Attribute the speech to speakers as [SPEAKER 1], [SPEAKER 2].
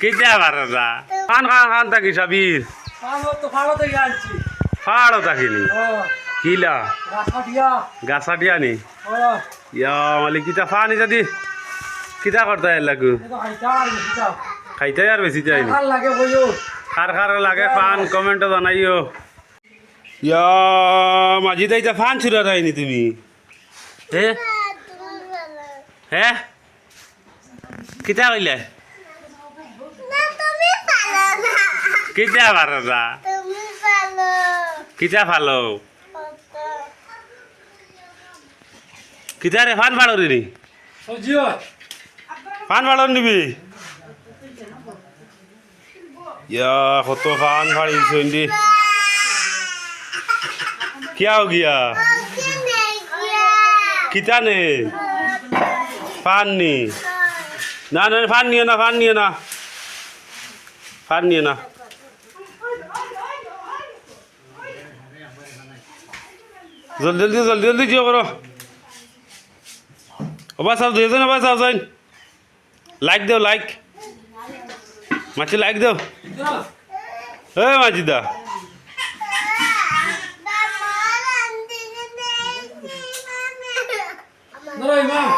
[SPEAKER 1] কিতা পারা যা খান খান খান থাকি সাবির ফাড়ো থাকিনি কিলা? গাছাটিয়া। নি? ইয়া মালি কিতা ফানি যদি? কিতা করতে লাগু? খাইতে আর বেশি
[SPEAKER 2] বইও
[SPEAKER 1] খার খার লাগে ফান কমেন্ট জানাইও। ইয়া মাঝি দাইতা ফান ছুরা রাইনি তুমি? হে? হে? কিতা কইলে
[SPEAKER 3] না তুমি ভালো না
[SPEAKER 1] কিতা পারা
[SPEAKER 3] ভালো
[SPEAKER 1] কিতা ভালো
[SPEAKER 3] কত
[SPEAKER 1] রে ফান ভালো রে
[SPEAKER 2] সজিও
[SPEAKER 1] ফান ভালো নিবি? ইয়া কত ফান ফাড়ি সন্ডি কিয়া হো গিয়া?
[SPEAKER 3] কি নেই গিয়া।
[SPEAKER 1] কিতা নে? ফান নি? না না ফান নিয়ে না ফান নিয়ে જલ્દી જલ્દી જલ્દી જલ્દી જો કરો. અબાસ સાહેબ જોઈ ને અબાસ સાહેબ સાહેબ લાઈક દેવ લાઈક માછી લાઈક દેવ હે માજીદા.
[SPEAKER 2] No, no.